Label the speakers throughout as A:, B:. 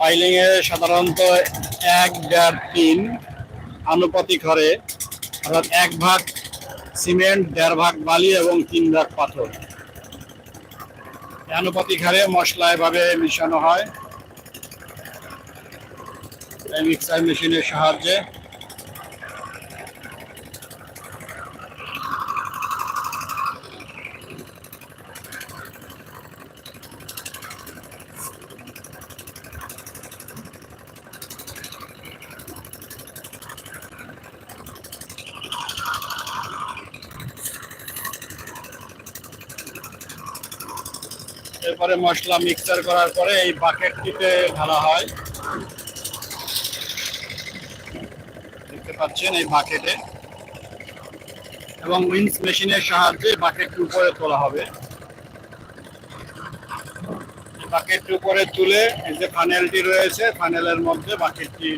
A: Piling এ সাধারণত এক দেড় তিন আনুপাতিক হারে, অর্থাৎ এক ভাগ সিমেন্ট, দেড় ভাগ বালি এবং তিন ভাগ পাথর। আনুপাতিক হারে মশলা এভাবে মিশানো হয়। মিক্সার মেশিনের সাহায্যে এরপরে মশলা মিক্সার করার পরে এই বাকেটটিতে ঢালা হয়। দেখতে পাচ্ছেন এই বাকেটে এবং উইন্স মেশিনের সাহায্যে বাকেটটি উপরে তোলা হবে। বাকেটটি উপরে তুলে এই যে ফানেলটি রয়েছে ফানেলের মধ্যে বাকেটটি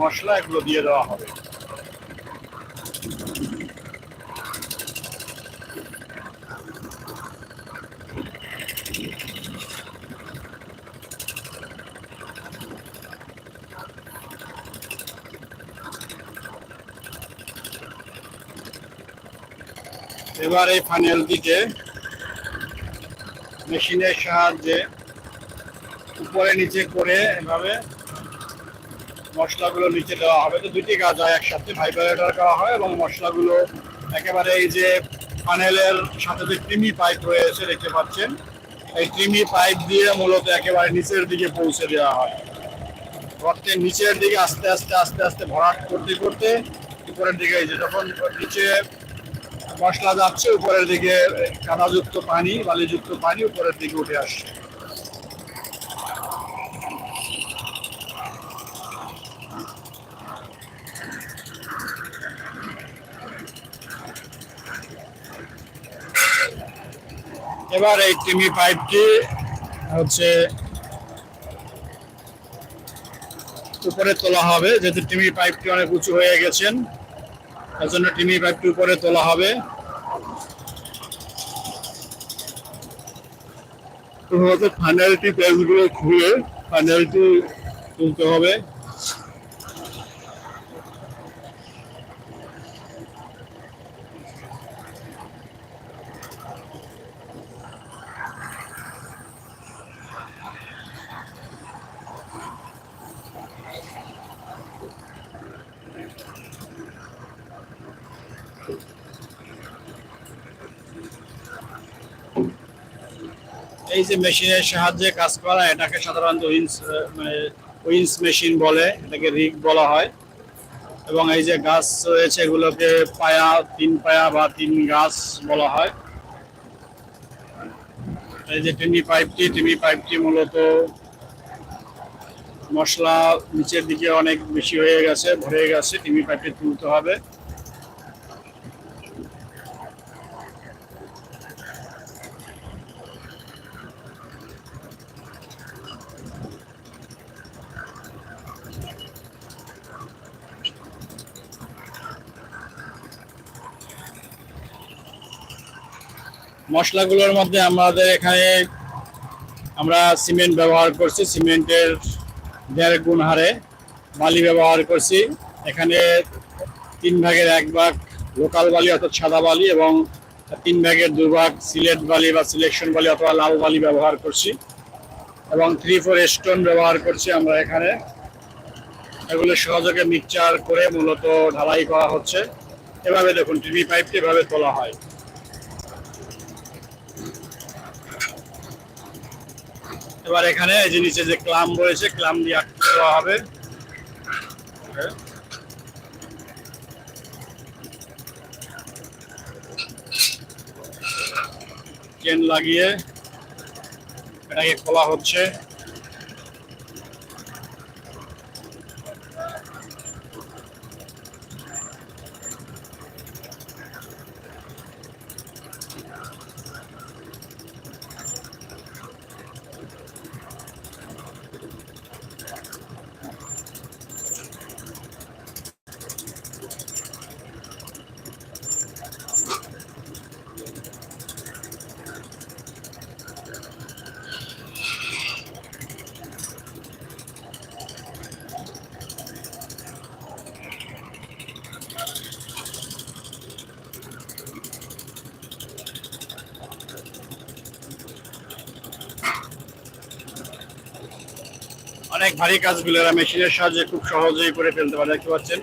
A: মশলা এগুলো দিয়ে দেওয়া হবে। এবার এই ফানেলটিকে মেশিনের সাহায্যে উপরে নিচে করে এভাবে মশলাগুলো নিচে দেওয়া হবে। তো দুটি কাজ হয় একসাথে। ভাইব্রেটর করা হয় এবং মশলাগুলো একেবারে এই যে ফানেলের সাথে যে ক্রিমি পাইপ রয়েছে, দেখতে পাচ্ছেন? এই ক্রিমি পাইপ দিয়ে মূলত একেবারে নিচের দিকে পৌঁছে দেওয়া হয়। গর্তের নিচের দিকে আস্তে আস্তে আস্তে আস্তে ভরাট করতে করতে উপরের দিকে এই যে যখন নিচে মশলা যাচ্ছে, উপরের দিকে কাদাযুক্ত পানি, বালিযুক্ত পানি উপরের দিকে উঠে আসছে। এবার এই টিমি পাইপটি হচ্ছে উপরে তোলা হবে, যেহেতু টিমি পাইপটি অনেক উঁচু হয়ে গেছেন। তার জন্য টিমি পাইপটি উপরে তোলা হবে। প্রথমত ফানেলটি পেজগুলো খুলে ফাইনালটি তুলতে হবে। এই যে মেশিনের সাহায্যে কাজ করা, এটাকে সাধারণত উইন্স মানে উইন্স মেশিন বলে, এটাকে রিগ বলা হয়। এবং এই যে গাছ রয়েছে, এগুলোকে পায়া, তিন পায়া বা তিন গাছ বলা হয়। এই যে টিমি পাইপটি টিমি পাইপটি মূলত মশলা নিচের দিকে অনেক বেশি হয়ে গেছে, ভরে গেছে, টিমি পাইপটি তুলতে হবে। মশলাগুলোর মধ্যে আমাদের এখানে আমরা সিমেন্ট ব্যবহার করছি, সিমেন্টের দেড় গুণ হারে বালি ব্যবহার করছি। এখানে তিন ভাগের এক ভাগ লোকাল বালি অর্থাৎ সাদা বালি এবং তিন ভাগের দু ভাগ সিলেট বালি বা সিলেকশন বালি অথবা লাল বালি ব্যবহার করছি এবং থ্রি, ফোর স্টোন ব্যবহার করছি আমরা এখানে। এগুলো সহযোগে মিক্সচার করে মূলত ঢালাই করা হচ্ছে। এভাবে দেখুন, টিভি পাইপটি এভাবে তোলা হয়। এবার এখানে এই যে নিচে যে ক্লাম রয়েছে, ক্লাম দিয়ে আটকে দেওয়া হবে। চেন লাগিয়ে এটাকে খোলা হচ্ছে। অনেক ভারী কাজগুলো এরা মেশিনের সাহায্যে খুব সহজেই করে ফেলতে পারে, দেখতে পাচ্ছেন।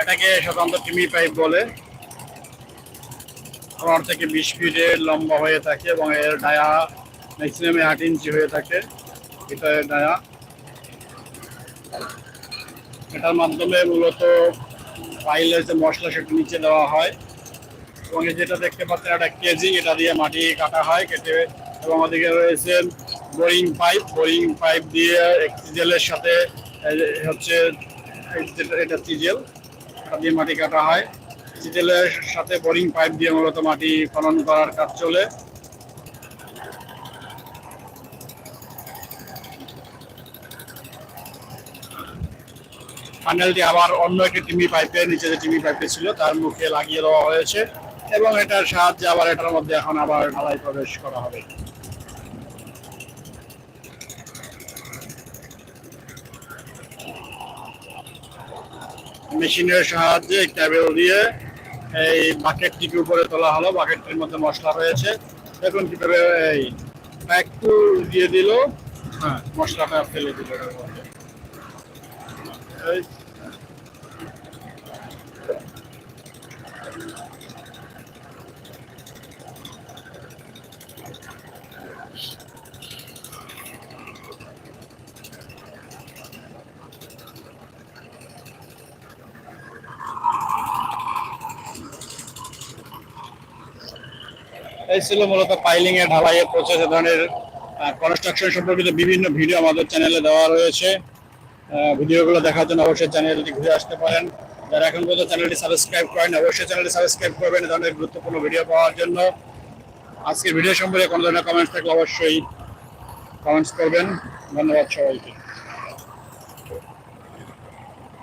A: এটাকে সাধারণত টিমি পাইপ বলে। পনেরো থেকে বিশ ফিটের লম্বা হয়ে থাকে এবং এর ডায়া ম্যাক্সিমাম আট ইঞ্চি হয়ে থাকে, এটা ডায়া। এটার মাধ্যমে মূলত পাইলের যে মশলা সেটা নিচে দেওয়া হয়। এবং যেটা দেখতে পাচ্ছেন, একটা কেজি এটা দিয়ে মাটি কাটা হয়, কেটে এবং ওদিকে রয়েছে বোরিং পাইপ। বোরিং পাইপ দিয়ে চিজেলের সাথে হচ্ছে এটা চিজেল এটা দিয়ে মাটি কাটা হয়। চিজেলের সাথে বোরিং পাইপ দিয়ে মূলত মাটি খনন করার কাজ চলে। প্যানেলটি আবার অন্য একটি টিমি পাইপের নিচে যে টিমি পাইপটি ছিল, তার মুখে লাগিয়ে দেওয়া হয়েছে। এবং এটার সাহায্যে আবার এটার মধ্যে এখন আবার ঢালাই প্রবেশ করা হবে। মেশিনের সাহায্যে ক্যাবেল দিয়ে এই বাকেটটিকে উপরে তোলা হলো। বাকেটটির মধ্যে মশলা রয়েছে। দেখুন কীভাবে এই একটু দিয়ে দিল। হ্যাঁ মশলাটা ফেলে দিল এই এই ছিল মূলত পাইলিং এর ঢালাইয়ের প্রসেস এ ধরনের কনস্ট্রাকশন সম্পর্কিত বিভিন্ন ভিডিও আমাদের চ্যানেলে দেওয়া রয়েছে। ভিডিওগুলো দেখার জন্য অবশ্যই চ্যানেলটি ঘুরে আসতে পারেন। যারা এখন পর্যন্ত চ্যানেলটি সাবস্ক্রাইব করেন, অবশ্যই চ্যানেলটি সাবস্ক্রাইব করবেন এ ধরনের গুরুত্বপূর্ণ ভিডিও পাওয়ার জন্য। আজকের ভিডিও সম্পর্কে কোনো ধরনের কমেন্টস থাকলে অবশ্যই কমেন্টস করবেন। ধন্যবাদ সবাইকে।